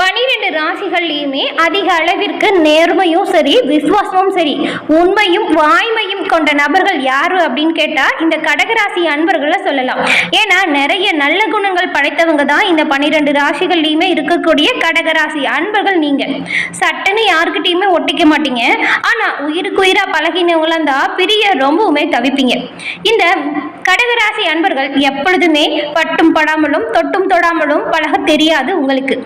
பனிரெண்டு ராசிகள்லையுமே அதிக அளவிற்கு நேர்மையும் சரி விசுவாசமும் சரி உண்மையும் வாய்மையும் கொண்ட நபர்கள் யாரு அப்படின்னு கேட்டா இந்த கடகராசி அன்பர்களை சொல்லலாம். ஏன்னா நிறைய நல்ல குணங்கள் படைத்தவங்க தான் இந்த பனிரெண்டு ராசிகள்லையுமே இருக்கக்கூடிய கடகராசி அன்பர்கள் நீங்க. சட்டுன்னு யாருக்கிட்டையுமே ஒட்டிக்க மாட்டீங்க. ஆனா உயிருக்கு உயிரா பழகினவங்களாம் தான் பிரிய ரொம்பவுமே தவிப்பீங்க. இந்த கடகராசி அன்பர்கள் எப்பொழுதுமே பட்டும் படாமலும் தொட்டும் தொடாமலும் பழக தெரியாது உங்களுக்கு.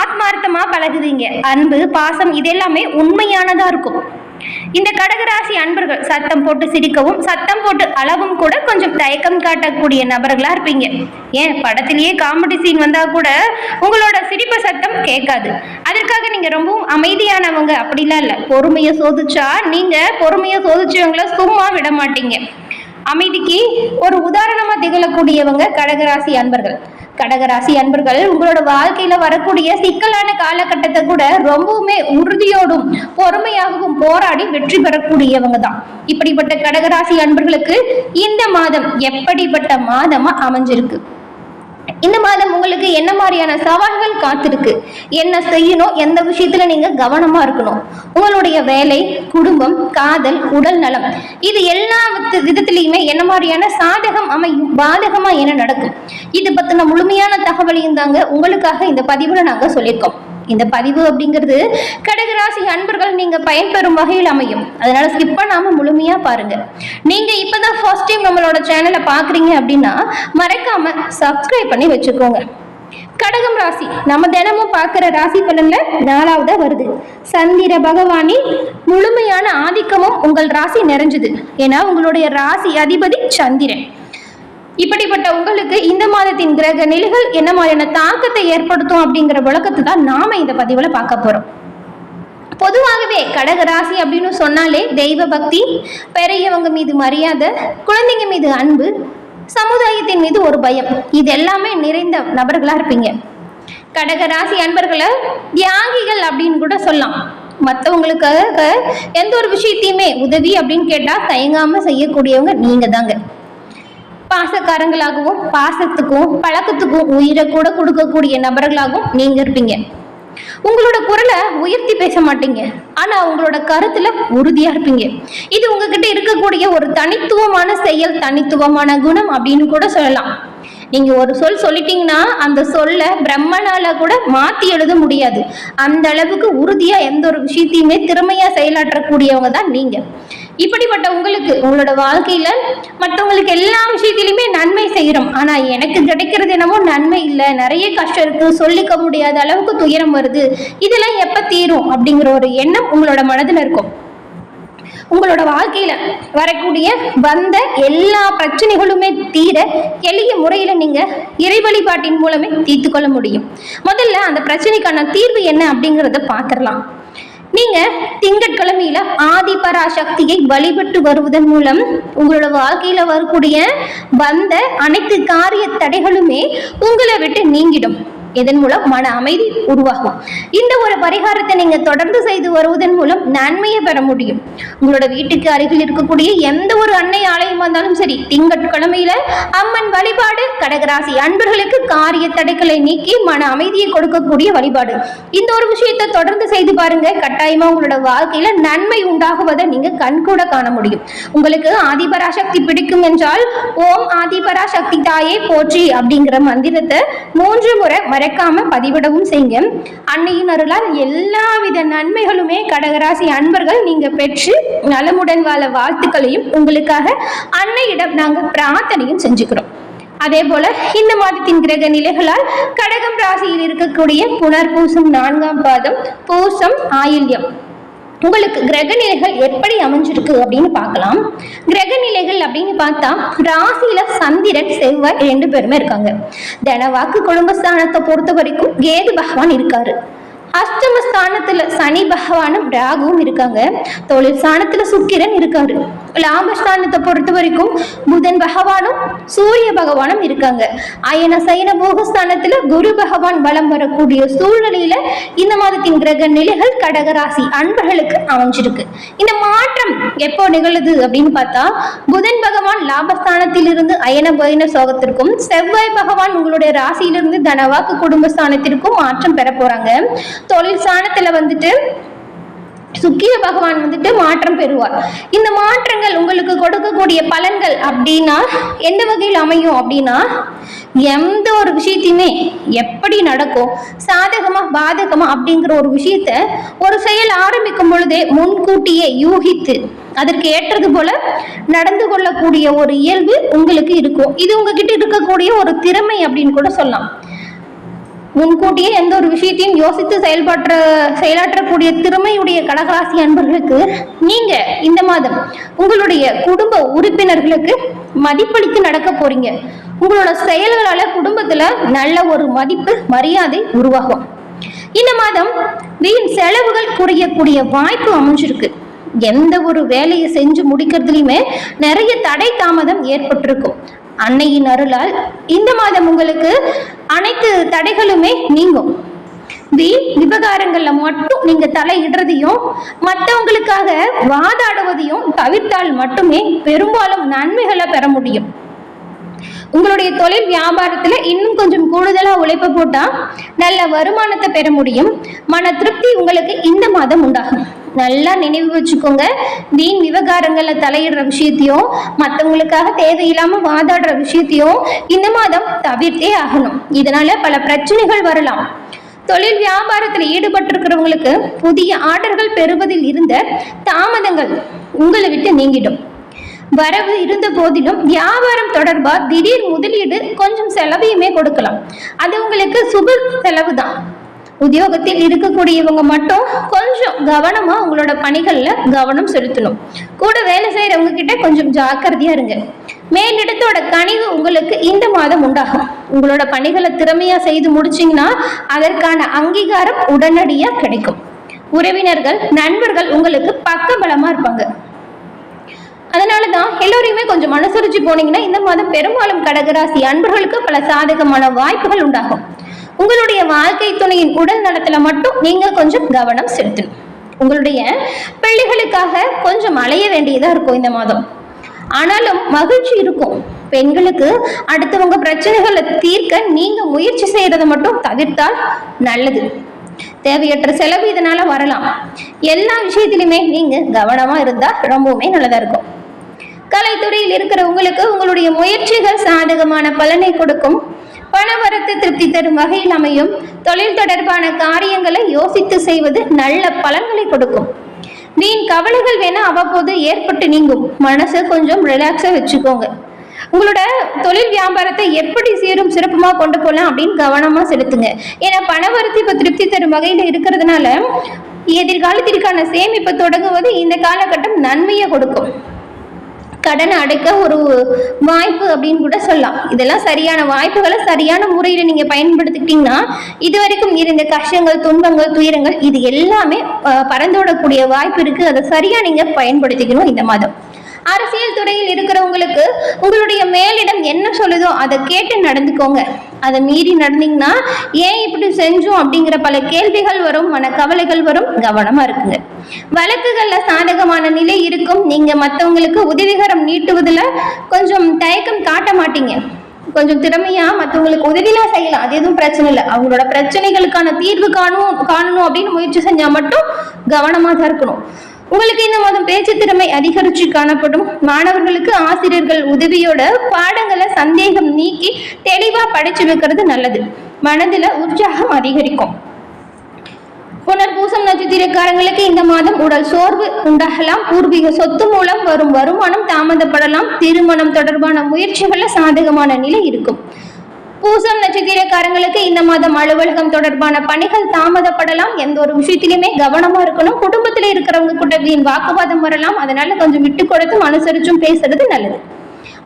ஆத்மார்த்தமா பழகுவீங்க அன்பு பாசம் இதெல்லாமே உண்மையானதா இருக்கும். இந்த கடகராசி அன்பர்கள் சத்தம் போட்டு சிரிக்கவும் சத்தம் போட்டு அளவும் கூட கொஞ்சம் தயக்கம் காட்டக்கூடிய நபர்களா இருப்பீங்க. ஏன்? படத்திலேயே காமெடி சீன் வந்தா கூட உங்களோட சிரிப்பு சத்தம் கேட்காது. அதற்காக நீங்க ரொம்பவும் அமைதியானவங்க அப்படிலாம் இல்லை. பொறுமையை சோதிச்சா நீங்க பொறுமையை சோதிச்சவங்கள சும்மா விட மாட்டீங்க. அமைதிக்கு ஒரு உதாரணமா திகழக்கூடியவங்க கடகராசி அன்பர்கள். கடகராசி அன்பர்கள் உங்களோட வாழ்க்கையில வரக்கூடிய சிக்கலான காலகட்டத்தை கூட ரொம்பவுமே உறுதியோடும் பொறுமையாகவும் போராடி வெற்றி பெறக்கூடியவங்க தான். இப்படிப்பட்ட கடகராசி அன்பர்களுக்கு இந்த மாதம் எப்படிப்பட்ட மாதமா அமைஞ்சிருக்கு? இந்த மாதம் உங்களுக்கு என்ன மாதிரியான சவால்கள் காத்திருக்கு? என்ன செய்யணும்? எந்த விஷயத்துல நீங்க கவனமா இருக்கணும்? உங்களுடைய வேலை குடும்பம் காதல் உடல் நலம் இது எல்லா விதத்திலையுமே என்ன மாதிரியான சாதகம் அமையும் பாதகமா என்ன நடக்கும்? இது பத்தின முழுமையான தகவலையும் தாங்க உங்களுக்காக இந்த பதிவுல நாங்க சொல்லியிருக்கோம். இந்த பதிவு அப்படிங்கிறது கடகராசி அன்பர்கள் நீங்க பயன்பெறும் வகையில் அமையும். அதனால ஸ்கிப் பண்ணாம முழுமையா பாருங்க. நீங்க இப்பதான் ஃபர்ஸ்ட் டைம் நம்மளோட சேனலை பாக்குறீங்க அப்படின்னா மறக்காம சப்ஸ்கிரைப் பண்ணி வச்சுக்கோங்க. கடகம் ராசி நம்ம தினமும் பார்க்குற ராசி பலன்ல நாலாவதா வருது. சந்திர பகவானி முழுமையான ஆதிக்கமும் உங்கள் ராசி நிறைஞ்சது. ஏன்னா உங்களுடைய ராசி அதிபதி சந்திரன். இப்படிப்பட்ட உங்களுக்கு இந்த மாதத்தின் கிரக நிலைகள் என்ன மாதிரியான தாக்கத்தை ஏற்படுத்தும் அப்படிங்கிற விளக்கத்தை தான் நாம இந்த பதிவுல பார்க்க போறோம். பொதுவாகவே கடக ராசி அப்படின்னு சொன்னாலே தெய்வ பக்தி பெரியவங்க மீது மரியாதை குழந்தைங்க மீது அன்பு சமுதாயத்தின் மீது ஒரு பயம். இது எல்லாமே நிறைந்த நபர்களா இருப்பீங்க. கடக ராசி அன்பர்களை தியாகிகள் அப்படின்னு கூட சொல்லலாம். மற்றவங்களுக்காக எந்த ஒரு விஷயத்தையுமே உதவி அப்படின்னு கேட்டா தயங்காம செய்யக்கூடியவங்க நீங்க தாங்க பாசக்காரங்களாகவும் பாசத்துக்கும் பழக்கத்துக்கும் உயிரை கூட கொடுக்கக்கூடிய நபர்களாகவும் நீங்க இருப்பீங்க. உங்களோட குரலை உயர்த்தி பேச மாட்டீங்க. ஆனா உங்களோட கருத்துல உறுதியா இருப்பீங்க. இது உங்ககிட்ட இருக்கக்கூடிய ஒரு தனித்துவமான செயல் தனித்துவமான குணம் அப்படின்னு கூட சொல்லலாம். நீங்க ஒரு சொல் சொல்லிட்டீங்கன்னா அந்த சொல்ல பிரம்மனால கூட மாத்தி எழுத முடியாது. அந்த அளவுக்கு உறுதியா எந்த ஒரு விஷயத்தையுமே திறமையா செயலாற்றக்கூடியவங்க தான் நீங்க. இப்படிப்பட்ட உங்களுக்கு உங்களோட வாழ்க்கையில மற்றவங்களுக்கு எல்லா விஷயத்திலுமே நன்மை செய்கிறோம். ஆனா எனக்கு கிடைக்கிறது என்னமோ நன்மை இல்லை. நிறைய கஷ்டம் இருக்கு. சொல்லிக்க முடியாத அளவுக்கு துயரம் வருது. இதெல்லாம் எப்ப தீரும் அப்படிங்கிற ஒரு எண்ணம் உங்களோட மனதில் இருக்கும். உங்களோட வாழ்க்கையில வரக்கூடிய வந்த எல்லா பிரச்சனைகளுமே தீர எளிய முறையில நீங்க இறை வழிபாட்டின் மூலமே தீர்த்து கொள்ள முடியும். முதல்ல அந்த பிரச்சனைக்கான தீர்வு என்ன அப்படிங்கிறத பார்த்துடலாம். நீங்க திங்கட்கிழமையில ஆதிபராசக்தியை வழிபட்டு வருவதன் மூலம் உங்களோட வாழ்க்கையில வரக்கூடிய வந்த அனைத்து காரிய தடைகளுமே உங்களை விட்டு நீங்கிடும். இதன் மூலம் மன அமைதி உருவாகும். இந்த ஒரு பரிகாரத்தை நீங்க தொடர்ந்து செய்து வருவதன் மூலம் நன்மையை பெற முடியும். உங்களோட வீட்டுக்கு அருகில் இருக்கக்கூடிய எந்த ஒரு அன்னை ஆலயம் வந்தாலும் சரி திங்கட்கிழமையில அம்மன் வழிபாடு கடகராசி அன்பர்களுக்கு காரிய தடைகளை நீக்கி மன அமைதியை கொடுக்கக்கூடிய வழிபாடு. இந்த ஒரு விஷயத்தை தொடர்ந்து செய்து பாருங்க. கட்டாயமா உங்களோட வாழ்க்கையில நன்மை உண்டாகுவதை நீங்க கண்கூட காண முடியும். உங்களுக்கு ஆதிபராசக்தி பிடிக்கும் என்றால் ஓம் ஆதிபராசக்தி தாயே போற்றி அப்படிங்கிற மந்திரத்தை மூன்று முறை மறக்காம பதிவிடவும் செய்யுங்க. அன்னையின் அருளால் எல்லாவித நன்மைகளுமே கடகராசி அன்பர்கள் நீங்க பெற்று நலமுடன் வாழ வாழ்த்துக்களையும் உங்களுக்காக அன்னையிடம் நாங்க பிரார்த்தனையும் செஞ்சுக்கிறோம். அதே போல இந்த மாதத்தின் கிரக நிலைகளால் கடகம் ராசியில் இருக்கக்கூடிய புனர்பூசம் நான்காம் பாதம் பூசம் ஆயில்யம். உங்களுக்கு கிரக நிலைகள் எப்படி அமைஞ்சிருக்கு அப்படின்னு பார்க்கலாம். கிரக நிலைகள் அப்படின்னு பார்த்தா ராசியில சந்திரன் செவ்வாய் ரெண்டு பேருமே இருக்காங்க. தனவாக்கு குடும்பஸ்தானத்தை பொறுத்த வரைக்கும் கேது பகவான் இருக்காரு. அஷ்டம ஸ்தானத்துல சனி பகவானும் ராகுவும் இருக்காங்க. தொழில் ஸ்தானத்துல சுக்கிரன் இருக்காரு. லாபஸ்தானத்தை பொறுத்த வரைக்கும் புதன் பகவானும் சூரிய பகவானும் இருக்காங்க. அயன சயன போகஸ்தானத்துல குரு பகவான் பலம் வரக்கூடிய சூழ்நிலையில இந்த மாதத்தின் கிரக நிலைகள் கடகராசி அன்பர்களுக்கு அமைஞ்சிருக்கு. இந்த மாற்றம் எப்போ நிகழுது அப்படின்னு பார்த்தா புதன் பகவான் லாபஸ்தானத்திலிருந்து அயன பயன சோகத்திற்கும் செவ்வாய் பகவான் உங்களுடைய ராசியிலிருந்து தனவாக்கு குடும்பஸ்தானத்திற்கும் மாற்றம் பெற போறாங்க. தொழில் சாணத்தில் வந்துட்டு சுக்கிர பகவான் வந்துட்டு மாற்றம் பெறுவார். இந்த மாற்றங்கள் உங்களுக்கு கொடுக்கக்கூடிய பலன்கள் அப்படின்னா எந்த வகையில் அமையும் அப்படின்னா எந்த ஒரு விஷயத்தையுமே எப்படி நடக்கும் சாதகமா பாதகமா அப்படிங்கிற ஒரு விஷயத்த ஒரு செயல் ஆரம்பிக்கும் பொழுதே முன்கூட்டியே யூகித்து அதற்கு ஏற்றது போல நடந்து கொள்ளக்கூடிய ஒரு இயல்பு உங்களுக்கு இருக்கும். இது உங்ககிட்ட இருக்கக்கூடிய ஒரு திறமை அப்படின்னு கூட சொல்லலாம். முன்கூட்டியே எந்த ஒரு விஷயத்தையும் யோசித்து செயல்பற்ற செயலாற்றக்கூடிய திறமையுடைய கடகராசி அன்பர்களுக்கு நீங்க இந்த மாதம் உங்களுடைய குடும்ப உறுப்பினர்களுக்கு மதிப்பளித்து நடக்க போறீங்க. உங்களோட செயல்களால குடும்பத்துல நல்ல ஒரு மதிப்பு மரியாதை உருவாகும். இந்த மாதம் வீண் செலவுகள் குறையக்கூடிய வாய்ப்பு அமைஞ்சிருக்கு. எந்த ஒரு வேலையை செஞ்சு முடிக்கிறதுலையுமே நிறைய தடை தாமதம் ஏற்பட்டிருக்கும். அன்னையின் அருளால் இந்த மாதம் உங்களுக்கு அனைத்து தடைகளுமே நீங்கும். வீண் விவகாரங்கள்ல மட்டும் நீங்க தலையிடுறதையும் மற்றவங்களுக்காக வாதாடுவதையும் தவிர்த்தால் மட்டுமே பெரும்பாலும் நன்மைகளை பெற முடியும். உங்களுடைய தொழில் வியாபாரத்துல இன்னும் கொஞ்சம் கூடுதலா உழைப்பு போட்டா நல்ல வருமானத்தை பெற முடியும். மன திருப்தி உங்களுக்கு இந்த மாதம் உண்டாகும். நல்லா நினைவு வச்சுக்கோங்க. வீண் விவகாரங்களில் தலையிடுற விஷயத்தையும் மற்றவங்களுக்காக தேவையில்லாமல் வாதாடுற விஷயத்தையும் இந்த மாதம் தவிர்த்தே ஆகணும். இதனால பல பிரச்சனைகள் வரலாம். தொழில் வியாபாரத்தில் ஈடுபட்டிருக்கிறவங்களுக்கு புதிய ஆர்டர்கள் பெறுவதில் இருந்த தாமதங்கள் உங்களை விட்டு நீங்கிடும். வரவு இருந்த போதிலும் வியாபாரம் தொடர்பாக திடீர் முதலீடு கொஞ்சம் செலவையுமே கொடுக்கலாம். அது உங்களுக்கு சுப செலவு தான் உத்தியோகத்தில் இருக்கக்கூடியவங்க மட்டும் கொஞ்சம் கவனமா உங்களோட பணிகள்ல கவனம் செலுத்தணும். கூட வேலை செய்யறவங்க கிட்ட கொஞ்சம் ஜாக்கிரதையா இருங்க. மேலிடத்தோட கனிவு உங்களுக்கு இந்த மாதம் உண்டாகும். உங்களோட பணிகளை திறமையா செய்து முடிச்சீங்கன்னா அதற்கான அங்கீகாரம் உடனடியா கிடைக்கும். உறவினர்கள் நண்பர்கள் உங்களுக்கு பக்கபலமா இருப்பாங்க. அதனால தான் எல்லோரையுமே கொஞ்சம் மனசுரிச்சு போனீங்கன்னா இந்த மாதம் பெரும்பாலும் கடகராசி அன்பர்களுக்கு பல சாதகமான வாய்ப்புகள் உண்டாகும். உங்களுடைய வாழ்க்கை துணையின் உடல் நலத்துல மட்டும் நீங்க கொஞ்சம் கவனம் செலுத்தணும். உங்களுடைய பிள்ளைகளுக்காக கொஞ்சம் அலைய வேண்டியதா இருக்கும் இந்த மாதம். ஆனாலும் மகிழ்ச்சி இருக்கும். பெண்களுக்கு அடுத்தவங்க பிரச்சனைகளை தீர்க்க நீங்க முயற்சி செய்யறதை மட்டும் தவிர்த்தால் நல்லது. தேவையற்ற செலவு இதனால வரலாம். எல்லா விஷயத்திலுமே நீங்க கவனமா இருந்தா ரொம்பவுமே நல்லதா இருக்கும். கலைத்துறையில் இருக்கிற உங்களுக்கு உங்களுடைய முயற்சிகள் சாதகமான பலனை கொடுக்கும். பணவரத்து திருப்தி தரும் வகையில் அமையும். தொழில் தொடர்பான காரியங்களை யோசித்து செய்வது நல்ல பலன்களை கொடுக்கும். வீண் கவலைகள் வேணா அவ்வப்போது ஏற்பட்டு நீங்கும். மனசை கொஞ்சம் ரிலாக்ஸா வச்சுக்கோங்க. உங்களோட தொழில் வியாபாரத்தை எப்படி சீரும் சிறப்புமா கொண்டு போகலாம் அப்படின்னு கவனமா செலுத்துங்க. ஏன்னா பணவரத்து இப்ப திருப்தி தரும் வகையில இருக்கிறதுனால எதிர்காலத்திற்கான சேமிப்பை தொடங்குவது இந்த காலகட்டம் நன்மையை கொடுக்கும். கடனை அடைக்க ஒரு வாய்ப்பு அப்படின்னு கூட சொல்லலாம். இதெல்லாம் சரியான வாய்ப்புகளை சரியான முறையில் நீங்கள் பயன்படுத்திக்கிட்டீங்கன்னா இது வரைக்கும் இருந்த கஷ்டங்கள் துன்பங்கள் துயரங்கள் இது எல்லாமே அஹ், பறந்தோடக்கூடிய வாய்ப்பு இருக்குது அதை சரியாக நீங்கள் பயன்படுத்திக்கணும் இந்த மாதம். அரசியல் துறையில் இருக்கிறவங்களுக்கு உங்களுடைய மேலிடம் என்ன சொல்லுதோ அதை கேட்டு நடந்துக்கோங்க. அதை மீறி நடந்தீங்கன்னா ஏன் இப்படி செஞ்சோம் அப்படிங்கிற பல கேள்விகள் வரும் மன கவலைகள் வரும் கவனமா இருக்குங்க வழக்குகள்ல சாதகமான நிலை இருக்கும். நீங்க மற்றவங்களுக்கு உதவிகரம் நீட்டுவதுல கொஞ்சம் தயக்கம் காட்ட மாட்டீங்க. கொஞ்சம் திறமையா மற்றவங்களுக்கு உதவிலாம் செய்யலாம். அது எதுவும் பிரச்சனை இல்லை. அவங்களோட பிரச்சனைகளுக்கான தீர்வு காணும் காணணும் அப்படின்னு முயற்சி செஞ்சா மட்டும் கவனமா தான் இருக்கணும் உங்களுக்கு இந்த மாதம் பேச்சு திறமை அதிகரிச்சு காணப்படும். மாணவர்களுக்கு ஆசிரியர்கள் உதவியோட பாடங்களை சந்தேகம் நீக்கி தெளிவா படிச்சு வைக்கிறது நல்லது. மனதுல உற்சாகம் அதிகரிக்கும். புனர்பூசம் நட்சத்திரக்காரங்களுக்கு இந்த மாதம் உடல் சோர்வு உண்டாகலாம். பூர்வீக சொத்து மூலம் வரும் வருமானம் தாமதப்படலாம். திருமணம் தொடர்பான முயற்சிகள்ல சாதகமான நிலை இருக்கும். பூசம் நட்சத்திரக்காரங்களுக்கு இந்த மாதம் அலுவலகம் தொடர்பான பணிகள் தாமதப்படலாம். எந்த ஒரு விஷயத்திலுமே கவனமா இருக்கணும். குடும்பத்துல இருக்கிறவங்க கூட வீண் வாக்குவாதம் வரலாம். அதனால கொஞ்சம் விட்டு கொடுத்தும் அனுசரிச்சும் பேசுறது நல்லது.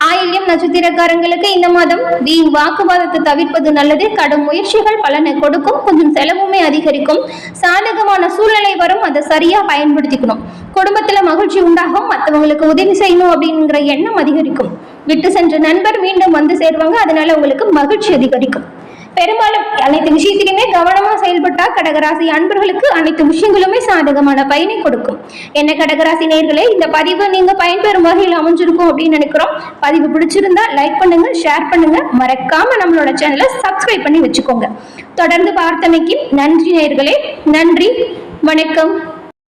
ஆயில்யம் நட்சத்திரக்காரங்களுக்கு இந்த மாதம் வீண் வாக்குவாதத்தை தவிர்ப்பது நல்லது. கடும் முயற்சிகள் பலனை கொடுக்கும். கொஞ்சம் செலவுமே அதிகரிக்கும். சாதகமான சூழ்நிலை வரும். அதை சரியா பயன்படுத்திக்கணும். குடும்பத்துல மகிழ்ச்சி உண்டாகும். மற்றவங்களுக்கு உதவி செய்யணும் அப்படிங்கிற எண்ணம் அதிகரிக்கும். விட்டு சென்ற நண்பர் மீண்டும் வந்து சேருவாங்க. அதனால உங்களுக்கு மகிழ்ச்சி அதிகரிக்கும். பெரும்பாலும் அனைத்து விஷயத்திலுமே கவனமா செயல்பட்டா கடகராசி அன்பர்களுக்கு அனைத்து விஷயங்களுமே சாதகமான பயனை கொடுக்கும். என்ன கடகராசி நேர்களே இந்த பதிவு நீங்க பயன்பெறும் வகையில் அமைஞ்சிருக்கும் அப்படின்னு நினைக்கிறோம். பதிவு பிடிச்சிருந்தா லைக் பண்ணுங்க ஷேர் பண்ணுங்க. மறக்காம நம்மளோட சேனலை சப்ஸ்கிரைப் பண்ணி வச்சுக்கோங்க. தொடர்ந்து பார்த்தமைக்கு நன்றி நேர்களே. நன்றி. வணக்கம்.